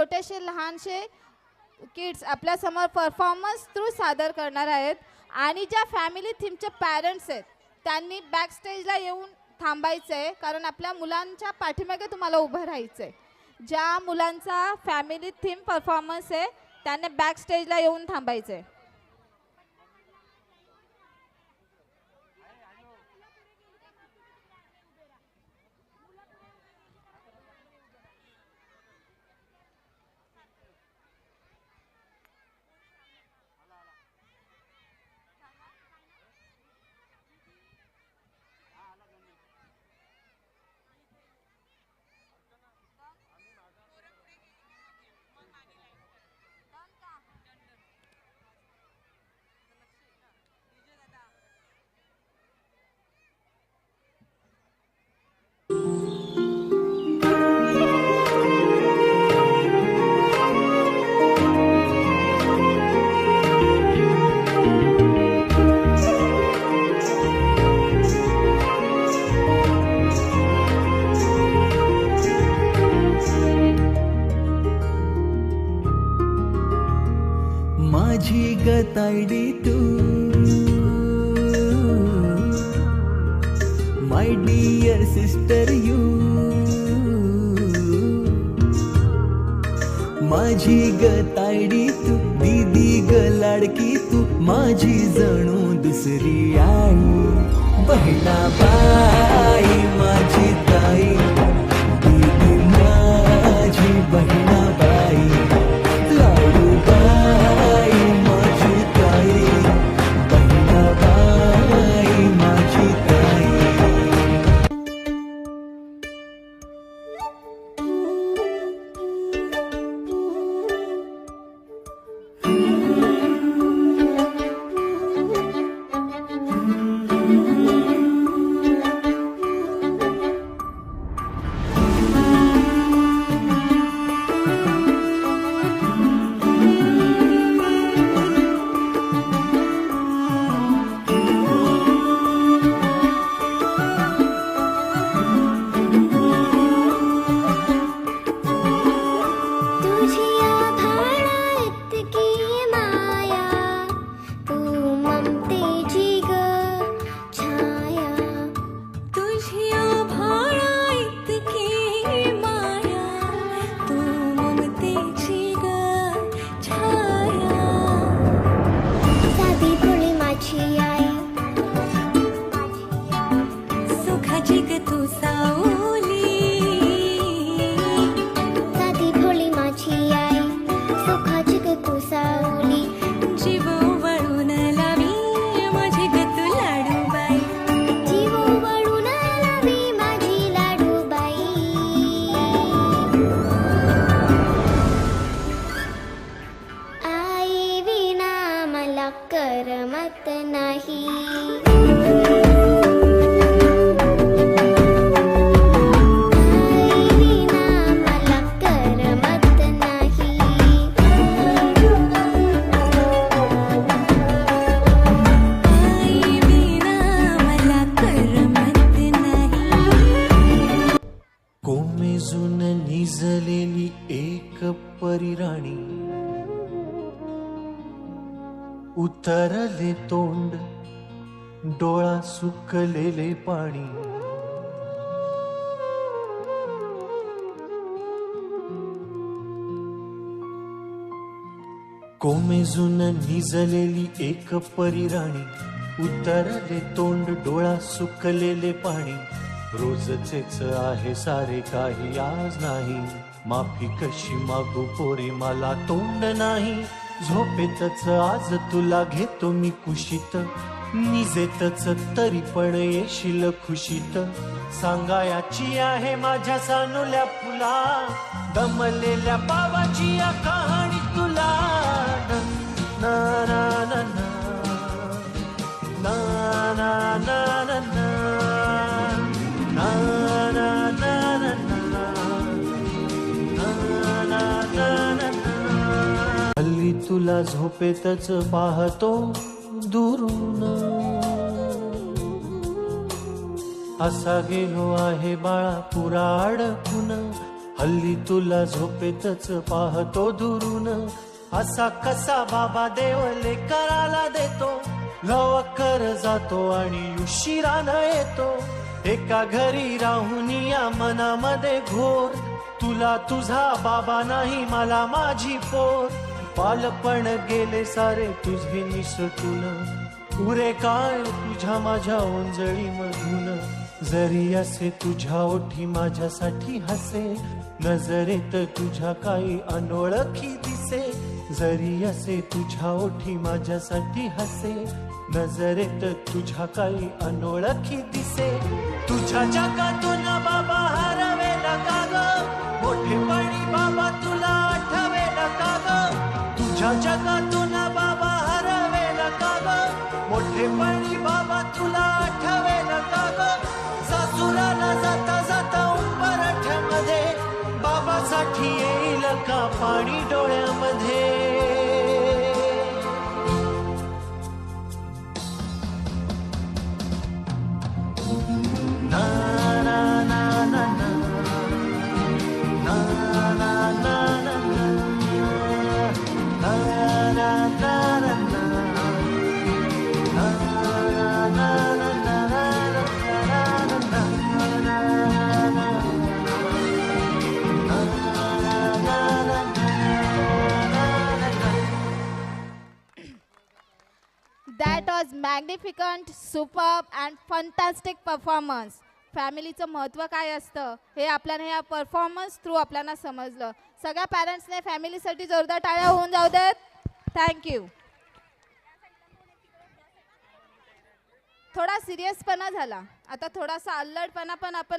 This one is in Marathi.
छोटेसे लहानसे किड्स आपल्यासमोर परफॉर्मन्स थ्रू सादर करणार आहेत. आणि ज्या फॅमिली थीमचे पॅरेंट्स आहेत त्यांनी बॅक स्टेजला येऊन थांबायचं आहे कारण आपल्या मुलांच्या पाठीमागे तुम्हाला उभं राहायचं आहे ज्या मुलांचा फॅमिली थीम परफॉर्मन्स आहे त्यांनी बॅक स्टेजला येऊन थांबायचं आहे माझी गतायडी तू. माय डियर सिस्टर यू माझी गतायडी तू दीदी ग लाडकी तू माझी जणू दुसरी आई. बहिणा बाई माझी ताई. Kusau अजून निजलेली एक परिराणी उतरले तोंड डोळा सुकलेले पाणी. कोमेजून निजलेली एक परिराणी उतरले तोंड डोळा सुकलेले पाणी. रोजचेच आहे सारे काही आज नाही. माफी कशी मागू पोरी मला तोंड नाही. झोपेतच आज तुला घेतो मी कुशीत. निजेतच तरी पण येशील खुशीत. सांगायाची आहे माझ्या सानुल्या फुला. दमलेल्या बाबाची या कहाणी तुला. तुला झोपेतच पाहतो दुरून. असा गेलो आहे बाळा पुरा अडकून हल्ली तुला झोपेतच पाहतो दुरून. असा कसा बाबा देवले कराला देतो. लवकर जातो आणि उशिरानं येतो. एका घरी राहून या मनामध्ये घोर. तुला तुझा बाबा नाही मला माझी पोर. बालपण गेले सारे तुझे निसटून. पुरे काय तुझ्या माझ्या ओंजळी मधून जरी असे तुझ्या ओठी माझ्यासाठी हसे नजरेत तुझ्या काही अनोळखी दिसे. जरी असे तुझ्या ओठी माझ्यासाठी हसे नजरेत तुझ्या काही अनोळखी दिसे. तुझ्या जगातून बाबा हरवेला का मोठेपणी माझ्या जगातून बाबा हरवेला का ग? मोठेपणी बाबा तुला आठवेला का ग? सासुराला जाता जाता उंबरठ्यामध्ये बाबासाठी येईल का पाणी डोळ्यामध्ये? Was magnificent super and fantastic performance फॅमिलीचं महत्त्व काय असतं? हे आपल्याला या परफॉर्मन्स थ्रू आपल्याला समजलं. सगळ्या पॅरेंट्सने फॅमिलीसाठी जोरदार टाळ्या होऊन जाऊ देत. थँक्यू थोडा सिरियसपणा झाला. आता थोडासा अल्लडपणा पण आपण